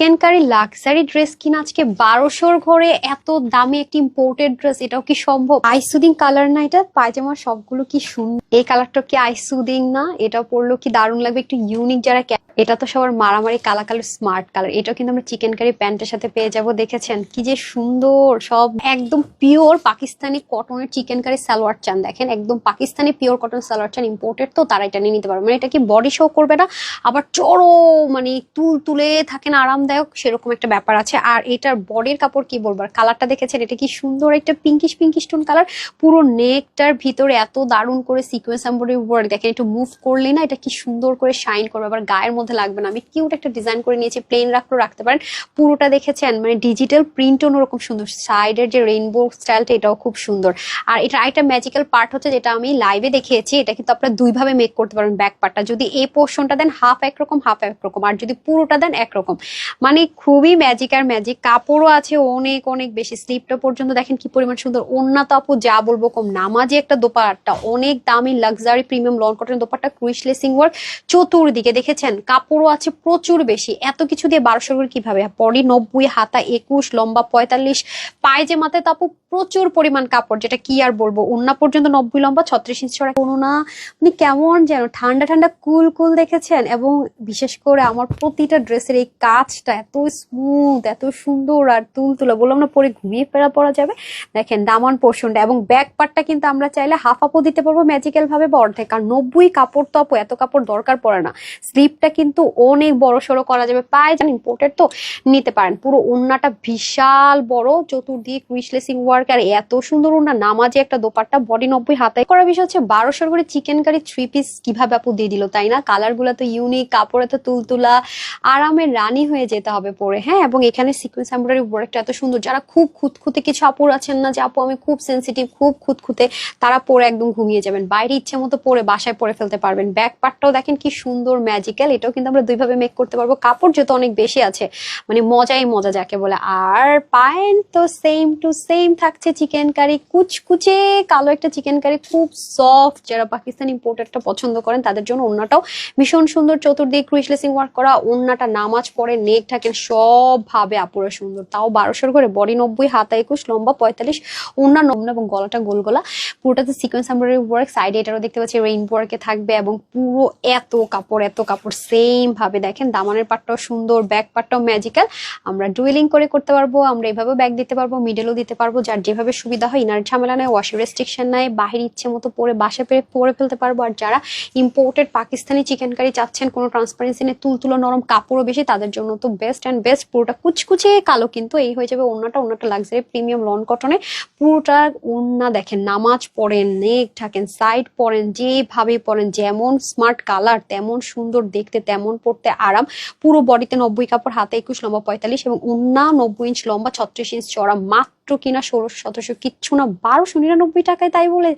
Chicken curry luxury dress কিনা আজকে বারোশোর ঘরে এত দামি একটি ইম্পোর্টেড ড্রেস এটাও কি সম্ভব? আইসুদিন কালার না এটা? পায়জামার সবগুলো কি সুন্দর। এই কালারটা কি আইসুদিং না? এটা পরলো কি দারুণ লাগবে? একটু ইউনিক যারা এটা তো সবার মারামারি, কালা কালার স্মার্ট কালার এটাও কিন্তু আমরা চিকেন কারি প্যান্টের সাথে পেয়ে যাব, দেখেছেন? কি যে সুন্দর! সব একদম পিওর পাকিস্তানি কটনের চিকেন কারি সালোয়ার চান। দেখেন, একদম পাকিস্তানি পিওর কটন সালোয়ার চান। ইম্পোর্টেড তো, তারা এটা নিয়ে নিতে পারবে। মানে এটা কি বডি শো করবে না? আবার চড়ো মানে তুল তুলে থাকেন আরামদায়ক, সেরকম একটা ব্যাপার আছে। আর এটার বডির কাপড় কি বলব? আর কালারটা দেখেছেন? এটা কি সুন্দর একটা পিঙ্কিশ পিঙ্কিশ টোন কালার পুরো নেকটার ভিতরে এত দারুণ করে সিকোয়েন্স এমব্রয়ডারি ওয়ার্ক দেখেন একটু মুভ করলে না এটা কি সুন্দর করে শাইন করবে, আবার গায়ের মধ্যে লাগবে না। আমি কিউট একটা ডিজাইন করে নিয়েছি প্লেন রাখলেও রাখতে পারেন। পুরোটা দেখেছেন মানে ডিজিটাল প্রিন্ট ওরকম সুন্দর। সাইডের যে রেইনবো স্টাইলটা এটাও খুব সুন্দর। আর এটা একটা ম্যাজিক্যাল পার্ট হচ্ছে যেটা আমি লাইভে দেখিয়েছি, এটা কিন্তু আপনারা দুইভাবে মেক করতে পারবেন ব্যাক পার্টটা যদি এই পোর্শনটা দেন হাফ একরকম হাফ একরকম আর যদি পুরোটা দেন একরকম মানে খুবই ম্যাজিক আর ম্যাজিক কাপড়ও আছে অনেক অনেক বেশি। স্লিপটা পর্যন্ত দেখেন কি পরিমাণ সুন্দর। অন্য তো আপু যা বলব কম নামাজি একটা দোপাট্টা, অনেক দামি লাক্সারি প্রিমিয়াম লন কটনের দোপাট্টা ক্রুইশ লেসিং ওয়ার্ক চতুর্দিকে দেখেছেন। কাপড়ও আছে প্রচুর বেশি। এত কিছু দিয়ে বারোশো করে কীভাবে? বডি নব্বই, হাতা একুশ, লম্বা পঁয়তাল্লিশ, পায়জামাতে তো আপু প্রচুর পরিমাণ কাপড়, যেটা কি আর বলব? ওন্না পর্যন্ত নব্বই, লম্বা ছত্রিশ ইঞ্চি ছড়া কোনো না। মানে কেমন যেন, ঠান্ডা ঠান্ডা, কুল কুল দেখেছেন। এবং বিশেষ করে আমার প্রতিটা ড্রেসের এই কাজটা এত স্মুথ এত সুন্দর আর তুল তুলতুলা। বললাম না, পরে ঘুমিয়ে ফেরা পড়া যাবে? দেখেন, দামান পোর্শনটা এবং ব্যাক পার্টটা কিন্তু আমরা চাইলে হাফ আপও দিতে পারব। ম্যাজিক্যাল ভাবে অর্ধেক। আর নব্বই কাপড় তো এত কাপড় দরকার পড়ে না। স্লিপটা কিন্তু অনেক বড় সড়ো করা যাবে। পায়ে জান ইম্পোর্টেড তো নিতে পারেন। পুরো ওন্নাটা বিশাল বড়, চতুর্দিক উইশলেসিং ওয়ার্ক আর এত সুন্দর ওন্না নামাজে একটা দোপাট্টা বডি নব্বই হাতায় করা বিষয় হচ্ছে বারোশোর করে চিকেন কারি থ্রি পিস কীভাবে আপু দিয়ে দিল, তাই না? কালারগুলো তো ইউনিক কাপড় এত তুলতুলা আরামের রানী হয়ে যেতে হবে পরে হ্যাঁ? এবং এখানে সিকুয়েন্স এমব্রয়ডারি ওয়ার্কটা এত সুন্দর। যারা খুব খুঁতখুঁতে, কিছু আপুর আছেন না যে, আপু, আমি খুব সেন্সিটিভ খুব খুঁতখুঁতে, তারা পরে একদম ঘুমিয়ে যাবেন। বাইরে ইচ্ছে মতো পরে বাসায় পরে ফেলতে পারবেন। ব্যাক পার্টটাও দেখেন কি সুন্দর ম্যাজিক্যাল এটাও কিন্তু আমরা দুইভাবে মেক করতে পারব। কাপড় যেহেতু অনেক বেশি আছে মানে মজাই মজা যাকে বলে। আর পায়েন তো সেম টু সেম থাকছে চিকেন কারি কুচকুচে কালো একটা চিকেন কারি খুব সফট যারা পাকিস্তানি ইম্পোর্টেডটা পছন্দ করেন, তাদের জন্য অন্যটাও ভীষণ সুন্দর। চতুর্দিক ক্রিসলেসিং ওয়ার্ক করা অন্যটা নামাজ পরে নেক থাকেন সব ভাবে আপুরা সুন্দর। তাও বারোশোর করে, বডি নব্বই, হাতা একুশ, লম্বা পঁয়তাল্লিশ অন্য নগ্ন এবং গলাটা গোল গলা। পুরোটাতে সিকোয়েন্স এমব্রয়ডারি ওয়ার্ক সাইডে এটারও দেখতে পাচ্ছি রেইনবো ওয়ার্কে থাকবে এবং পুরো এত কাপড় এত কাপড় সেম ভাবে। দেখেন, দামানের পাটটাও সুন্দর ব্যাক পাটটাও ম্যাজিক্যাল আমরা ডুয়েলিং করে করতে পারব, আমরা এভাবে ব্যাগ দিতে পারব মিডলও দিতে পারব, যার যেভাবে সুবিধা হয়, ইনার ঝামেলা নেয় ওয়াশিং রেস্ট্রিকশন নাই, বাহির ইচ্ছে মতো পরে বাসা পেরে পরে ফেলতে পারব। আর যারা ইম্পোর্টেড পাকিস্তানি চিকেন কারি চাচ্ছেন, কোনো ট্রান্সপারেন্সি নেই তুলতুলো নরম কাপড়ও বেশি, তাদের জন্য তো বেস্ট অ্যান্ড বেস্ট পুরোটা কুচকুচে কালো, কিন্তু এই হয়ে যাবে অন্যটা অন্যটা লাক্সারি প্রিমিয়াম লন কটনে পুরোটা ওন্না দেখেন, নামাজ পড়েন নেক থাকেন সাইড পরেন, যেভাবে পরেন, যেমন স্মার্ট কালার তেমন সুন্দর দেখতে, তেমন পড়তে আরাম। পুরো বডিতে নব্বই কাপড়, হাতে একুশ, লম্বা পঁয়তাল্লিশ এবং উন্না নব্বই ইঞ্চ লম্বা ছত্রিশ ইঞ্চ চড়া মাত্র কিনা ষোলোশো সতেরোশো, কিচ্ছু না, বারোশো নিরানব্বই টাকায় তাই বলে।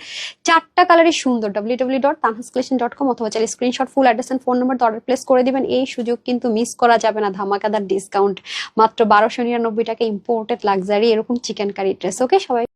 চারটা কালারের সুন্দর। ডাব্লিউ ডাব্লিউ ডট তানহাস ডট কম অথবা চাইলে screenshot full address and phone number order place করে দেবেন। এই সুযোগ কিন্তু মিস করা যাবে না। ধামাকাদার ডিসকাউন্ট মাত্র বারোশো নিরানব্বই টাকা ইম্পোর্টেড লাক্সারি এরকম চিকেন কারি ড্রেস ওকে সবাই